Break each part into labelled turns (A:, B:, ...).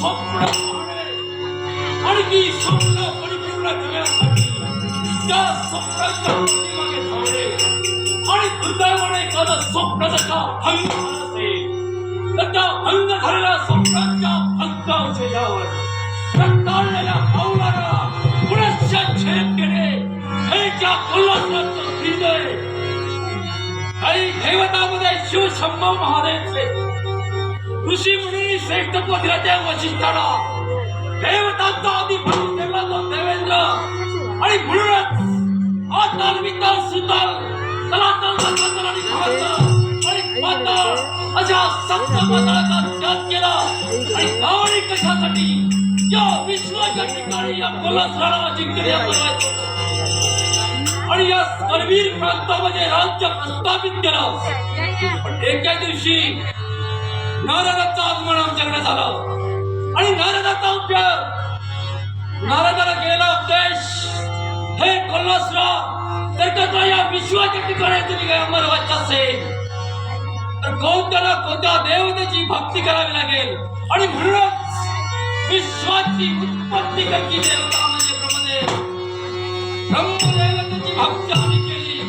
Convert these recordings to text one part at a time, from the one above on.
A: संपूर्ण आणि ती संपूर्ण परिपूर्ण करण्यासाठी त्या स्वप्नाच्या पाठीमागे धावणे आणि दुर्दैवाने एखादं स्वप्न जर का भंग झालं असेल तर त्या भंग झालेल्या स्वप्नाच्या अंकावशेषावर रक्ताळलेल्या पावलाला पुनश्च छेद केले हे ज्या कोल्हापुराचं हृदय आणि देवतामध्ये शिव शंभव महादेवचे ऋषी मुनी श्रेष्ठ पदराच्या वशिष्ठाला देवतांचा आधी अधिपती ठरला तो देवेंद्र आणि म्हणूनच आतल वितल सुतल तलातल रसातल आणि खवतल आणि पातळ अशा सप्त पदाचा त्याग केला आणि गावडी कशासाठी या विश्वाच्या ठिकाणी या कोल्हासराला क्रिया करायची आणि या सर्वीर प्रांतामध्ये राज्य प्रस्थापित केलं. पण एका दिवशी नारदाचं आगमन आमच्याकडे झालं आणि नारदाचा उपयोग नारदाला गेला उपदेश हे कोल्हासरा तर का या विश्वाच्या ठिकाणी तुम्ही काय अमर व्हायचं असेल. तर कोणत्याला कोणत्या देवतेची भक्ती करावी लागेल? आणि म्हणूनच विश्वाची उत्पत्ती करती देवता म्हणजे ब्रह्मदेव ब्रह्मदेवतेची भक्ती आम्ही केली.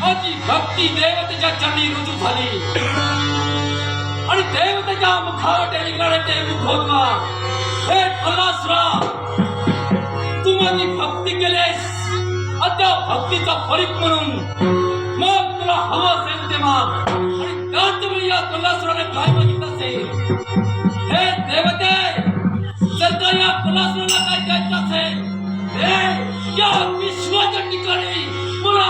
A: माझी भक्ती देवतेच्या चरणी रुजू झाली. आणि देवतेच्या मुखावर ते निघणारे ते मुखोद्गार हे फलासरा तू माझी भक्ती केलीस. अद्या भक्तीचा फलित म्हणून. मग तुला हवं असेल ते माग आणि त्याच वेळी या कलासुराने काय मागितलं असेल? हे देवते जर का या कलासुराला काय द्यायचं असेल? हे या विश्वाच्या ठिकाणी मला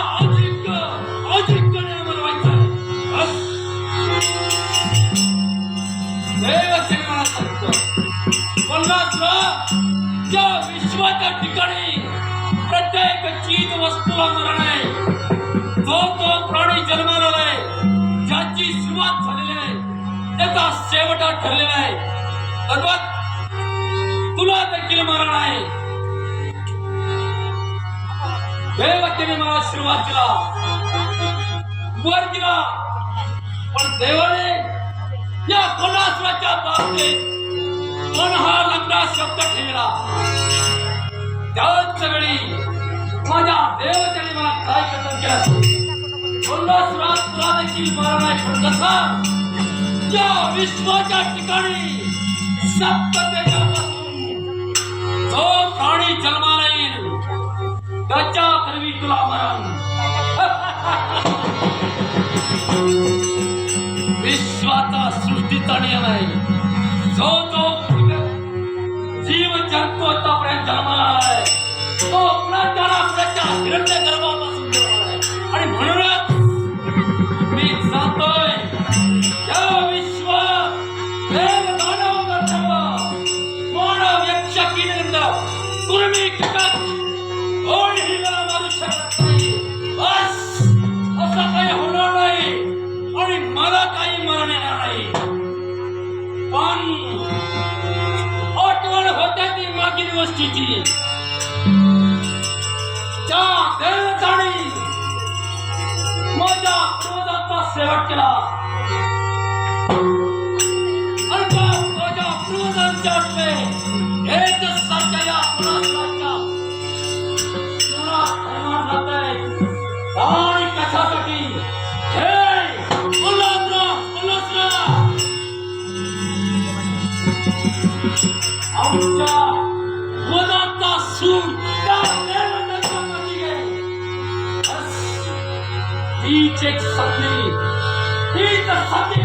A: दैव मला सांगतो कोल्हासुरा या विश्वाच्या ठिकाणी प्रत्येक चीज वस्तूला मरण आहे जो तो प्राणी जन्माला आहे ज्याची सुरुवात झालेली आहे त्याचा शेवटा हा ठरलेला आहे भगवत तुला देखील मरण आहे देवतेने मला आशीर्वाद दिला वर दिला पण देवाने या कोल्हासुराच्या बाबतीत पण हा लंगडा शब्द ठेवला? त्याच वेळी माझ्या देवतेने मला काय कथन केलं? कोल्हासुरात तुला देखील मरण आहे पण कसा? या विश्वाच्या ठिकाणी सप्त तेजापासून जो प्राणी जन्माला येईल त्याच्या करवी तुला मरण. सृष्टीचा नियम आहे जो तो जीव जंतू आतापर्यंत जन्माला आलाय तो आपला त्याला आपल्याच्या हिरण्य गर्भापासून जन्माला आहे आणि म्हणूनच मी जातोय या विश्व देव दानव गंधर्व मानव यक्ष किनंद कुर्मी कीटक कोणीही मला मारू शकत नाही. बस असं काही मागील गोष्टीची त्या देवताने माझ्या क्रोधाचा शेवट केला He takes something. He is the something